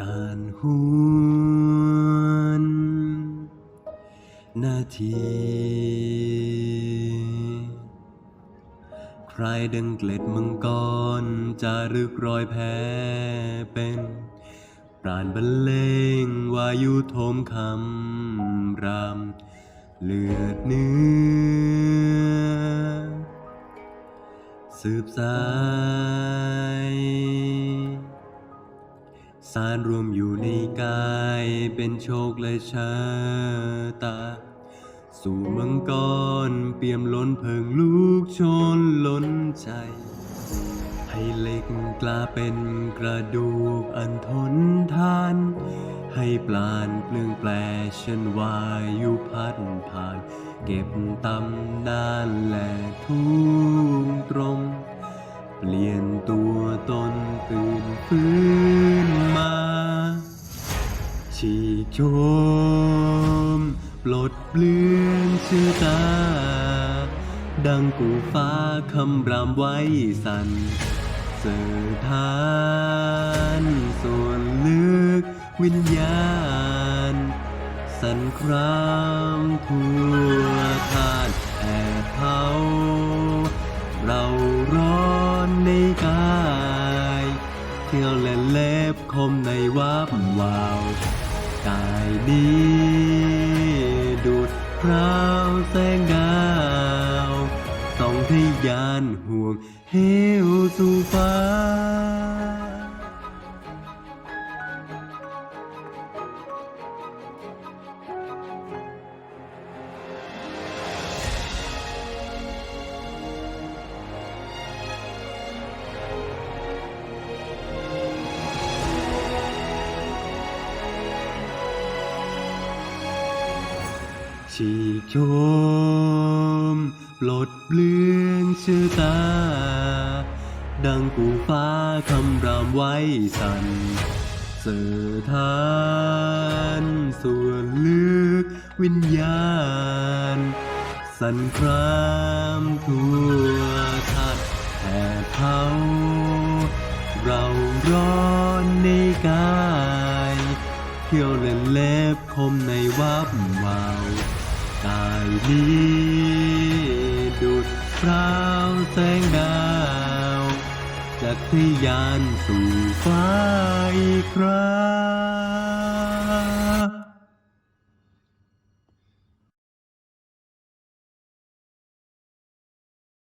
การหวนนาที ใครดังเกล็ดมังกรจะรึกรอยแพ้เป็นปราณบรรเลงวายุโทมคำรามเลือดเนื้อ สืบสาย สารรวมอยู่ในกายเป็นโชคและชะตา สู่มังกรเปี่ยมล้นเพิงลูกชนล้นใจ ให้เหล็กกล้าเป็นกระดูกอันทนทาน ให้ปลานเปลืองแปลฉันวายุพัดผ่าน เก็บตำนานและทุ่งตรง เปลี่ยนตัวตนตื่นฟื้น ฉีกโชม ปลดเปลื้อนชื่อตา ดังกูฟ้าคำรามไว้สันเสิทานส่วนลึกวิญญาณ สันครามทั่วทานแอบเผาเราร้อนในกาย เที่ยวและเล็บคมในวับวาว นี้ ดูดพราวแสงดาวส่องทะยานห่วงเหวสู่ฟ้า ฉีกโชมปลดเปลื้องชื่อตา ดังกูฟ้าคำรามไว้สันเสือทานส่วนลึกวิญญาณ สันครามทั่วทานแผ่เผาเราร้อนในกาย เที่ยวเล่นเล็บคมในวับวาว กายนี้ดุดพราวแสงดาวจากทะยานสู่ฟ้าอีกครั้ง